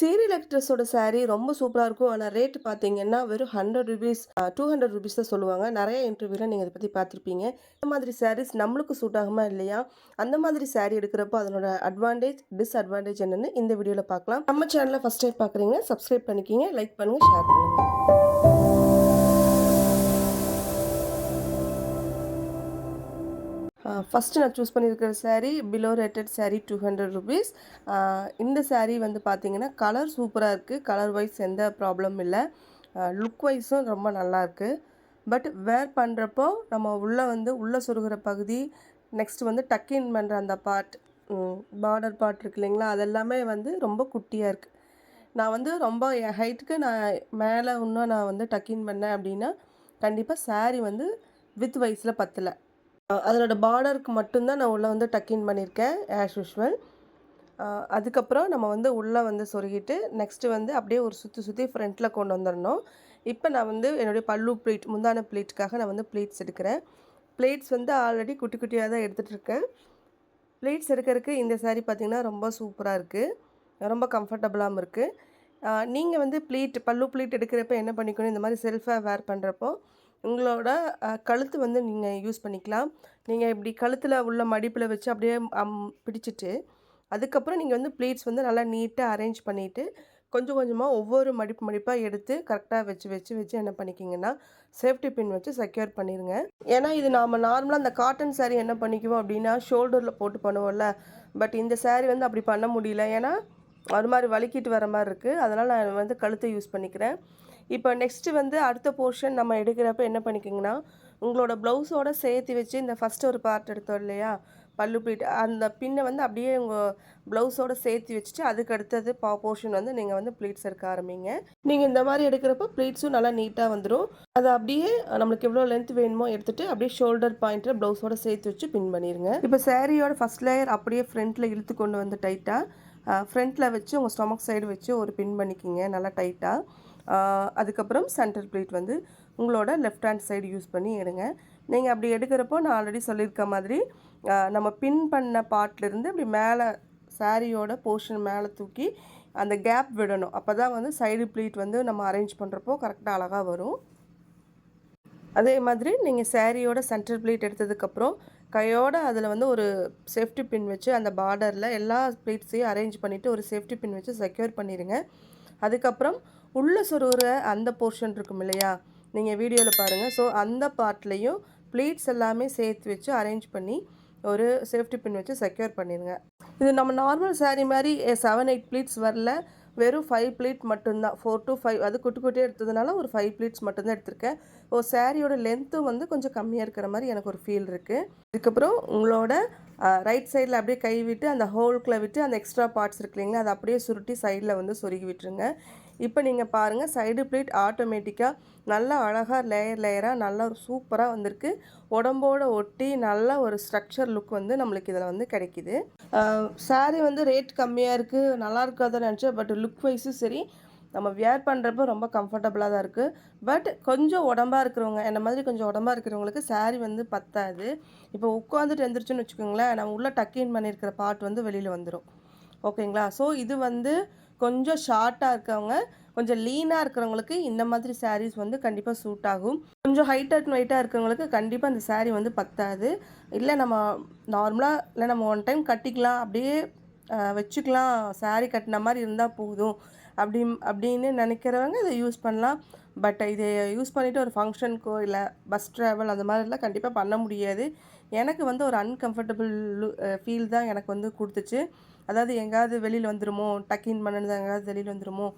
Serial ஆக்ட்ரஸோட sari ரொம்ப சூப்பராக இருக்கும். ஆனால் ரேட் பார்த்தீங்கன்னா, வெறும் hundred rupees two hundred rupees தான் சொல்லுவாங்க. நிறைய இன்டர்வியூவில் நீங்கள் இதை பற்றி பார்த்துருப்பீங்க. இந்த மாதிரி சாரீஸ் நம்மளுக்கு சூட் ஆகுமா இல்லையா? அந்த மாதிரி சாரீ எடுக்கிறப்போ அதனோட அட்வான்டேஜ், டிஸ்அட்வான்டேஜ் என்னென்னு இந்த வீடியோவில் பார்க்கலாம். நம்ம சேனலில் ஃபஸ்ட் டைம் பார்க்குறீங்க, சப்ஸ்கிரைப் பண்ணிக்கங்க, லைக் பண்ணுங்க, ஷேர் பண்ணுங்கள் ஃபஸ்ட்டு ஃபர்ஸ்ட்டு நான் சூஸ் பண்ணியிருக்கிற சாரீ பிலோ ரேட்டட் சாரீ ₹200 அ இந்த சாரீ வந்து பார்த்தீங்கன்னா, கலர் சூப்பராக இருக்குது கலர் வைஸ் எந்த ப்ராப்ளமும் இல்லை. லுக் வைஸும் ரொம்ப நல்லாயிருக்கு. பட் வேர் பண்ணுறப்போ நம்ம உள்ளே வந்து உள்ளே சுருகிற பகுதி, நெக்ஸ்ட் வந்து டக் இன் அந்த பார்ட், பார்டர் பார்ட் இருக்கு இல்லைங்களா? அதெல்லாமே வந்து ரொம்ப குட்டியாக இருக்குது நான் வந்து ரொம்ப என் ஹைட்டுக்கு நான் மேலே இன்னும் நான் வந்து டக் இன் பண்ணேன் அப்படின்னா கண்டிப்பாக சாரீ வந்து வித் வயசில் பத்தலை. அதனோட பார்டருக்கு மட்டும் தான் நான் உள்ளே வந்து டக்கின் பண்ணியிருக்கேன் ஆஸ் யூஷுவல் அதுக்கப்புறம் நம்ம வந்து உள்ளே வந்து சொருகிட்டு, நெக்ஸ்ட்டு வந்து அப்படியே ஒரு சுற்றி சுற்றி ஃப்ரண்ட்டில் கொண்டு வந்துடணும் இப்போ நான் வந்து என்னுடைய பல்லு ப்ளீட், முந்தான ப்ளீட்டுக்காக நான் வந்து ப்ளீட்ஸ் எடுக்கிறேன். ப்ளீட்ஸ் வந்து ஆல்ரெடி குட்டி குட்டியாக தான் எடுத்துகிட்ருக்கேன் ப்ளீட்ஸ் எடுக்கறக்கு இந்த சாரீ பார்த்தீங்கன்னா, ரொம்ப சூப்பராக இருக்குது ரொம்ப கம்ஃபர்டபுளாகவும் இருக்குது நீங்கள் வந்து ப்ளீட் பல்லு ப்ளீட் எடுக்கிறப்ப என்ன பண்ணிக்கணும், இந்த மாதிரி செல்ஃபாக வேர் பண்ணுறப்போ, உங்களோட கழுத்து வந்து நீங்கள் யூஸ் பண்ணிக்கலாம். நீங்கள் இப்படி கழுத்தில் உள்ள மடிப்பில் வச்சு அப்படியே பிடிச்சிட்டு, அதுக்கப்புறம் நீங்கள் வந்து ப்ளீட்ஸ் வந்து நல்லா நீட்டாக அரேஞ்ச் பண்ணிவிட்டு கொஞ்சம் கொஞ்சமாக ஒவ்வொரு மடிப்பு மடிப்பாக எடுத்து கரெக்டாக வச்சு வச்சு வச்சு என்ன பண்ணிக்கிங்கன்னா சேஃப்டி பின் வச்சு செக்யூர் பண்ணிடுங்க ஏன்னா, இது நாம் நார்மலாக அந்த காட்டன் சாரீ என்ன பண்ணிக்குவோம் அப்படின்னா ஷோல்டரில் போட்டு பண்ணுவோம்ல. பட் இந்த சாரீ வந்து அப்படி பண்ண முடியல. ஏன்னா, ஒரு மாதிரி வழுக்கிட்டு வர மாதிரி இருக்குது அதனால் நான் வந்து கழுத்தை யூஸ் பண்ணிக்கிறேன். இப்போ நெக்ஸ்ட்டு வந்து அடுத்த போர்ஷன் நம்ம எடுக்கிறப்ப என்ன பண்ணிக்கிங்கன்னா உங்களோட ப்ளவுஸோட சேர்த்து வச்சு இந்த ஃபர்ஸ்ட்டு ஒரு பார்ட் எடுத்தோம் இல்லையா? பல்லு ப்ளீட் அந்த பின்னை வந்து அப்படியே உங்கள் ப்ளவுஸோட சேர்த்து வச்சுட்டு, அதுக்கு அடுத்தது பா போர்ஷன் வந்து நீங்கள் வந்து ப்ளீட்ஸ் எடுக்க ஆரம்பிங்க. நீங்கள் இந்த மாதிரி எடுக்கிறப்போ ப்ளீட்ஸும் நல்லா நீட்டாக வந்துடும் அதை அப்படியே நம்மளுக்கு எவ்வளோ லென்த் வேணுமோ எடுத்துட்டு, அப்படியே ஷோல்டர் பாயிண்ட்டில் ப்ளவுஸோட சேர்த்து வச்சு பின் பண்ணிடுங்க இப்போ சேரீயோட ஃபர்ஸ்ட் லேயர் அப்படியே ஃப்ரண்ட்டில் இழுத்து கொண்டு வந்து டைட்டாக ஃப்ரண்ட்டில் வச்சு உங்கள் ஸ்டொமக் சைடு வச்சு ஒரு பின் பண்ணிக்கிங்க நல்லா டைட்டாக அதுக்கப்புறம் சென்டர் பிளேட் வந்து உங்களோட லெஃப்ட் ஹேண்ட் சைடு யூஸ் பண்ணி எடுங்க. நீங்கள் அப்படி எடுக்கிறப்போ நான் ஆல்ரெடி சொல்லியிருக்க மாதிரி, நம்ம பின் பண்ண பார்ட்லேருந்து இப்படி மேலே சாரியோட போர்ஷன் மேலே தூக்கி, அந்த கேப் விடணும். அப்பதான் வந்து சைடு ப்ளீட் வந்து நம்ம அரேஞ்ச் பண்ணுறப்போ கரெக்டாக அழகாக வரும். அதே மாதிரி நீங்கள் சேரீயோட சென்டர் ப்ளீட் எடுத்ததுக்கப்புறம், கையோட அதில் வந்து ஒரு சேஃப்டி பின் வச்சு அந்த பார்டரில் எல்லா ப்ளீட்ஸையும் அரேஞ்ச் பண்ணிவிட்டு ஒரு சேஃப்டி பின் வச்சு செக்யூர் பண்ணிடுங்க அதுக்கப்புறம் உள்ள சொருகிற அந்த போர்ஷன் இருக்கும் இல்லையா? நீங்கள் வீடியோவில் பாருங்கள் ஸோ அந்த பார்ட்லேயும் ப்ளீட்ஸ் எல்லாமே சேர்த்து வச்சு அரேஞ்ச் பண்ணி, ஒரு சேஃப்டி பின் வச்சு செக்யூர் பண்ணிடுங்க இது நம்ம நார்மல் சாரீ மாதிரி செவன் எயிட் ப்ளீட்ஸ் வரல. வெறும் ஃபைவ் ப்ளீட் மட்டும்தான் ஃபோர் டு ஃபைவ் அது குட்டி குட்டியாக எடுத்ததுனால ஒரு ஃபைவ் ப்ளீட்ஸ் மட்டும்தான் எடுத்திருக்கேன். ஓ சாரியோட லென்த்தும் வந்து கொஞ்சம் கம்மியாக இருக்கிற மாதிரி எனக்கு ஒரு ஃபீல் இருக்குது இதுக்கப்புறம் உங்களோட ரைட் சைடில் அப்படியே கை விட்டு அந்த ஹோல்குள்ளே விட்டு அந்த எக்ஸ்ட்ரா பார்ட்ஸ் இருக்கு இல்லைங்களா? அதை அப்படியே சுருட்டி சைடில் வந்து சொருகி விட்டுருங்க. இப்போ நீங்கள் பாருங்க சைடு பிளேட் ஆட்டோமேட்டிக்காக நல்லா அழகாக லேயர் லேயராக நல்லா சூப்பராக வந்திருக்கு. உடம்போட ஒட்டி நல்ல ஒரு ஸ்ட்ரக்சர் லுக் வந்து நம்மளுக்கு இதில் வந்து கிடைக்கிது சாரீ வந்து ரேட் கம்மியாக இருக்குது நல்லா இருக்காதுன்னு நினச்சேன் பட் லுக் வைஸும் சரி, நம்ம வியர் பண்ணுறப்ப ரொம்ப கம்ஃபர்டபுளாக தான் இருக்குது பட் கொஞ்சம் உடம்பா இருக்கிறவங்க, என்ன மாதிரி கொஞ்சம் உடம்பா இருக்கிறவங்களுக்கு சாரீ வந்து பத்தாது. இப்போ உட்காந்துட்டு எந்திரிச்சோன்னு வச்சுக்கோங்களேன், நம்ம உள்ளே டக் இன் பண்ணியிருக்கிற பார்ட் வந்து வெளியில் வந்துடும் ஓகேங்களா? ஸோ இது வந்து கொஞ்சம் ஷார்ட்டாக இருக்கவங்க, கொஞ்சம் லீனாக இருக்கிறவங்களுக்கு இந்த மாதிரி சாரீஸ் வந்து கண்டிப்பாக சூட் ஆகும். கொஞ்சம் ஹைட் அண்ட் வெயிட்டாக இருக்கிறவங்களுக்கு கண்டிப்பாக அந்த சாரீ வந்து பத்தாது. இல்லை நம்ம நார்மலாக இல்லை நம்ம ஒன் டைம் கட்டிக்கலாம். அப்படியே வச்சுக்கலாம். சாரீ கட்டின மாதிரி இருந்தால் போதும். அப்படி அப்படின்னு நினைக்கிறவங்க இதை யூஸ் பண்ணலாம். பட் இதை யூஸ் பண்ணிவிட்டு ஒரு ஃபங்க்ஷனுக்கோ இல்லை பஸ் ட்ராவல் அந்த மாதிரிலாம் கண்டிப்பாக பண்ண முடியாது. எனக்கு வந்து ஒரு அன்கம்ஃபர்டபுள் லு ஃபீல் தான் எனக்கு வந்து கொடுத்துச்சு அதாவது எங்கேயாவது வெளியில் வந்துடுமோ டக்கின் பண்ணது பண்ணுனது எங்கேயாவது வெளியில் வந்துடுமோ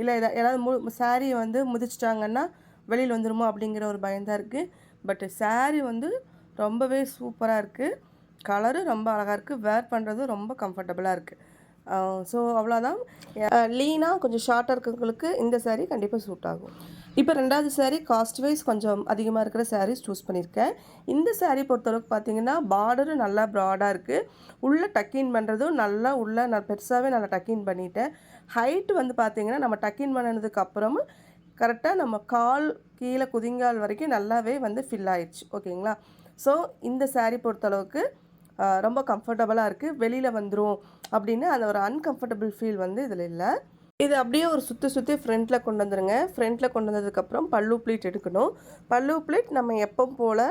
இல்லை எதா ஏதாவது மு சாரீ வந்து முதிச்சிட்டாங்கன்னா வெளியில் வந்துடுமோ அப்படிங்கிற ஒரு பயம் தான் இருக்கு. பட் சாரீ வந்து ரொம்பவே சூப்பராக இருக்குது கலரும் ரொம்ப அழகாக இருக்குது வேர் பண்ணுறதும் ரொம்ப கம்ஃபர்டபுளாக இருக்குது ஸோ அவ்வளோதான். லீனாக கொஞ்சம் ஷார்ட்டாக இருக்கிறவங்களுக்கு இந்த சாரீ கண்டிப்பாக சூட் ஆகும். இப்போ ரெண்டாவது சாரீ காஸ்ட் வைஸ் கொஞ்சம் அதிகமாக இருக்கிற சாரீஸ் சூஸ் பண்ணியிருக்கேன். இந்த சாரீ பொறுத்தளவுக்கு பார்த்தீங்கன்னா, பார்டரும் நல்லா ப்ராடாக இருக்குது உள்ளே டக்கின் பண்ணுறதும் நல்லா உள்ளே நான் பெருசாகவே நல்லா டக்கின் பண்ணிட்டேன். ஹைட் வந்து பார்த்தீங்கன்னா, நம்ம டக்கின் இன் கரெக்டாக அப்புறமும் நம்ம கால் கீழே குதிங்கால் வரைக்கும் நல்லாவே வந்து ஃபில் ஆயிடுச்சு ஓகேங்களா? ஸோ இந்த சாரீ பொறுத்தளவுக்கு ரொம்ப கம்ஃபர்டபுளாக இருக்குது வெளியில் வந்துடும் அப்படின்னு அந்த ஒரு அன்கம்ஃபர்டபுள் ஃபீல் வந்து இதில் இல்லை இது அப்படியே ஒரு சுற்றி சுற்றி ஃப்ரண்ட்டில் கொண்டு வந்துடுங்க ஃப்ரண்ட்டில் கொண்டு வந்ததுக்கப்புறம் பல்லு பிளேட் எடுக்கணும். பல்லு பிளேட் நம்ம எப்போ போல்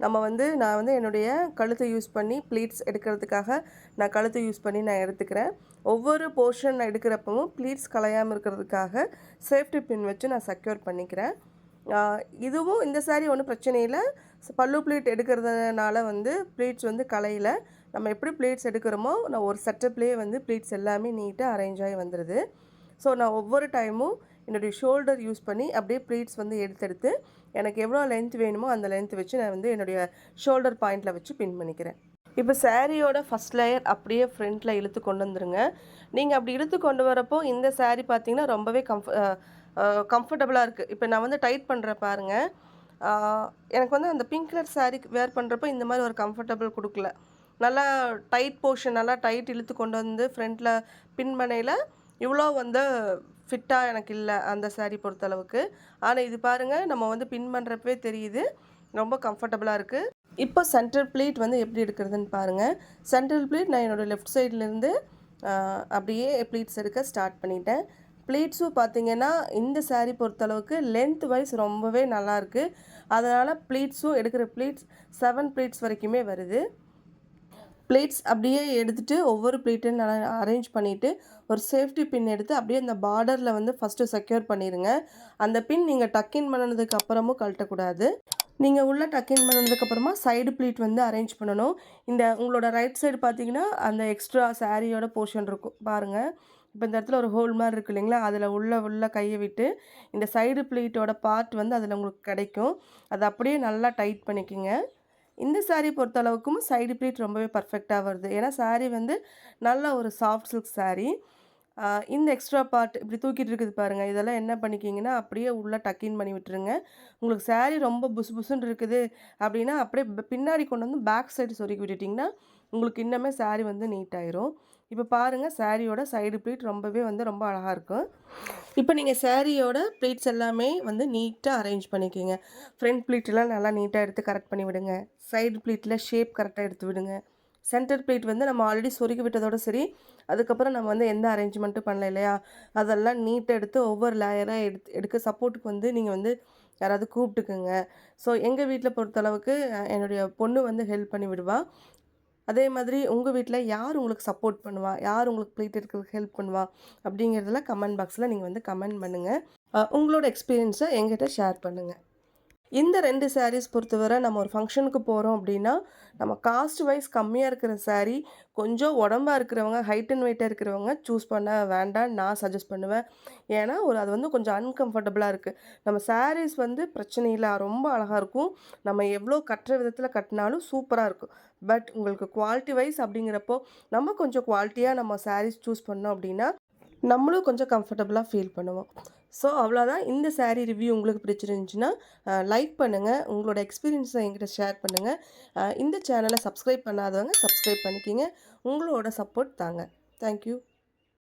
நம்ம வந்து நான் வந்து என்னுடைய கழுத்தை யூஸ் பண்ணி ப்ளீட்ஸ் எடுக்கிறதுக்காக நான் கழுத்தை யூஸ் பண்ணி நான் எடுத்துக்கிறேன். ஒவ்வொரு போர்ஷன் நான் எடுக்கிறப்பவும் ப்ளீட்ஸ் கலையாமல் இருக்கிறதுக்காக சேஃப்டி பின் வச்சு நான் செக்யூர் பண்ணிக்கிறேன். இதுவும் இந்த saree ஒன்றும் பிரச்சனை இல்லை. பல்லு ப்ளீட் எடுக்கிறதுனால வந்து ப்ளீட்ஸ் வந்து கலையில் நம்ம எப்படி ப்ளீட்ஸ் எடுக்கிறோமோ நான் ஒரு செட்டப்லேயே வந்து ப்ளீட்ஸ் எல்லாமே நீட்டாக அரேஞ்ச் ஆகி வந்துடுது ஸோ நான் ஒவ்வொரு டைமும் என்னுடைய ஷோல்டர் யூஸ் பண்ணி அப்படியே ப்ளீட்ஸ் வந்து எடுத்தெடுத்து எனக்கு எவ்வளோ லென்த் வேணுமோ அந்த லென்த் வச்சு நான் வந்து என்னுடைய ஷோல்டர் பாயிண்டில் வச்சு பின் பண்ணிக்கிறேன். இப்போ சாரியோட ஃபஸ்ட் லேயர் அப்படியே ஃப்ரண்ட்டில் இழுத்து கொண்டு வந்துருங்க. நீங்கள் அப்படி இழுத்து கொண்டு வரப்போ இந்த saree பார்த்தீங்கன்னா ரொம்பவே கம்ஃப கம்ஃபர்டபுளாக இருக்குது இப்போ நான் வந்து டைட் பண்ணுற பாருங்கள் எனக்கு வந்து அந்த பிங்க் கலர் சாரீ வேர் பண்ணுறப்போ இந்த மாதிரி ஒரு கம்ஃபர்டபுள் கொடுக்கல. நல்லா டைட் போர்ஷன் நல்லா டைட் இழுத்து கொண்டு வந்து ஃப்ரண்ட்டில் பின் பண்ணையில் இவ்வளோ வந்து ஃபிட்டாக எனக்கு இல்லை அந்த saree பொறுத்தளவுக்கு. ஆனால் இது பாருங்கள் நம்ம வந்து பின் பண்ணுறப்பவே தெரியுது. ரொம்ப கம்ஃபர்டபுளாக இருக்குது இப்போ சென்ட்ரல் ப்ளீட் வந்து எப்படி எடுக்கிறதுன்னு பாருங்கள் சென்ட்ரல் ப்ளீட் நான் என்னோடய லெஃப்ட் சைட்லேருந்து அப்படியே ப்ளீட்ஸ் எடுக்க ஸ்டார்ட் பண்ணிட்டேன். ப்ளீட்ஸும் பார்த்தீங்கன்னா இந்த சாரீ பொறுத்தளவுக்கு லென்த் வைஸ் ரொம்பவே நல்லாயிருக்கு அதனால் ப்ளீட்ஸும் எடுக்கிற ப்ளீட்ஸ் செவன் ப்ளீட்ஸ் வரைக்குமே வருது. பிளேட்ஸ் அப்படியே எடுத்துகிட்டு ஒவ்வொரு பிளேட்டையும் நல்லா அரேஞ்ச் பண்ணிவிட்டு ஒரு சேஃப்டி பின் எடுத்து அப்படியே அந்த பார்டரில் வந்து ஃபஸ்ட்டு செக்யூர் பண்ணிடுங்க அந்த பின் நீங்கள் டக்கின் பண்ணினதுக்கு அப்புறமும் கழட்டக்கூடாது. நீங்கள் உள்ளே டக்கின் பண்ணதுக்கப்புறமா சைடு ப்ளீட் வந்து அரேஞ்ச் பண்ணணும். இந்த உங்களோட ரைட் சைடு பார்த்தீங்கன்னா அந்த எக்ஸ்ட்ரா சாரியோட போர்ஷன் இருக்கும். பாருங்கள் இப்போ இந்த இடத்துல ஒரு ஹோல் மாதிரி இருக்கு இல்லைங்களா? அதில் உள்ள உள்ள கையை விட்டு இந்த சைடு ப்ளீட்டோட பார்ட் வந்து அதில் உங்களுக்கு கிடைக்கும். அதை அப்படியே நல்லா டைட் பண்ணிக்கோங்க. இந்த சாரீ பொறுத்த அளவுக்கும் சைடு ப்ளீட் ரொம்பவே பர்ஃபெக்டாக வருது. ஏன்னா சாரீ வந்து நல்ல ஒரு சாஃப்ட் சில்க் சாரீ இந்த எக்ஸ்ட்ரா பார்ட் இப்படி தூக்கிட்டு இருக்குது பாருங்கள் இதெல்லாம் என்ன பண்ணிக்கிங்கன்னா அப்படியே உள்ளே டக்கின் பண்ணி விட்டுருங்க. உங்களுக்கு சாரீ ரொம்ப புசு புசுன்னு இருக்குது அப்படின்னா அப்படியே பின்னாடி கொண்டு வந்து பேக் சைடு சொருக்கி விட்டுட்டிங்கன்னா உங்களுக்கு இன்னமே சாரீ வந்து நீட் ஆயிரும். இப்போ பாருங்கள் சாரியோட சைடு ப்ளீட் ரொம்பவே வந்து ரொம்ப அழகாக இருக்கும் இப்போ நீங்கள் சாரியோட ப்ளீட்ஸ் எல்லாமே வந்து நீட்டாக அரேஞ்ச் பண்ணிக்கோங்க. ஃப்ரண்ட் ப்ளீட்டெல்லாம் நல்லா நீட்டாக எடுத்து கரெக்ட் பண்ணி விடுங்க. சைடு ப்ளீட்டில் ஷேப் கரெக்டாக எடுத்து விடுங்க. சென்டர் ப்ளீட் வந்து நம்ம ஆல்ரெடி சொருகி விட்டதோட சரி அதுக்கப்புறம் நம்ம வந்து எந்த அரேஞ்ச்மெண்ட்டும் பண்ணல இல்லையா? அதெல்லாம் நீட்டாக எடுத்து ஒவ்வொரு லேயராக எடுத்து எடுக்க சப்போர்ட்டுக்கு வந்து நீங்கள் வந்து யாராவது கூப்பிட்டுக்குங்க. ஸோ எங்கள் வீட்டில் பொறுத்தளவுக்கு என்னுடைய பொண்ணு வந்து ஹெல்ப் பண்ணி விடுவா. அதே மாதிரி உங்கள் வீட்டில் யார் உங்களுக்கு சப்போர்ட் பண்ணுவா? யார் உங்களுக்கு ப்ளீட் எடுக்கிறதுக்கு ஹெல்ப் பண்ணுவா? அப்படிங்கிறதுல கமெண்ட் பாக்ஸில் நீங்கள் வந்து கமெண்ட் பண்ணுங்கள் உங்களோட எக்ஸ்பீரியன்ஸை எங்கிட்ட ஷேர் பண்ணுங்கள் இந்த ரெண்டு சாரீஸ் பொறுத்தவரை நம்ம ஒரு ஃபங்க்ஷனுக்கு போகிறோம் அப்படின்னா நம்ம காஸ்ட் வைஸ் கம்மியாக இருக்கிற சாரீ கொஞ்சம் உடம்பா இருக்கிறவங்க ஹைட் அண்ட் வெயிட்டாக இருக்கிறவங்க சூஸ் பண்ண வேண்டாம் நான் சஜஸ்ட் பண்ணுவேன். ஏன்னா ஒரு அது வந்து கொஞ்சம் அன்கம்ஃபர்டபுளாக இருக்குது நம்ம சாரீஸ் வந்து பிரச்சனை இல்லை ரொம்ப அழகாக இருக்கும். நம்ம எவ்வளோ கட்டுற விதத்தில் கட்டினாலும் சூப்பராக இருக்கும். பட் உங்களுக்கு குவாலிட்டி வைஸ் அப்படிங்கிறப்போ நம்ம கொஞ்சம் குவாலிட்டியாக நம்ம சாரீஸ் சூஸ் பண்ணோம் அப்படின்னா நம்மளும் கொஞ்சம் கம்ஃபர்டபுளாக ஃபீல் பண்ணுவோம். ஸோ அவ்வளோதான். இந்த சாரீ ரிவ்யூ உங்களுக்கு பிடிச்சிருந்துச்சுன்னா லைக் பண்ணுங்கள் உங்களோட எக்ஸ்பீரியன்ஸை என்கிட்ட ஷேர் பண்ணுங்கள் இந்த சேனலை சப்ஸ்கிரைப் பண்ணாதவங்க சப்ஸ்கிரைப் பண்ணிக்கிங்க. உங்களோட சப்போர்ட் தாங்க. தேங்க்யூ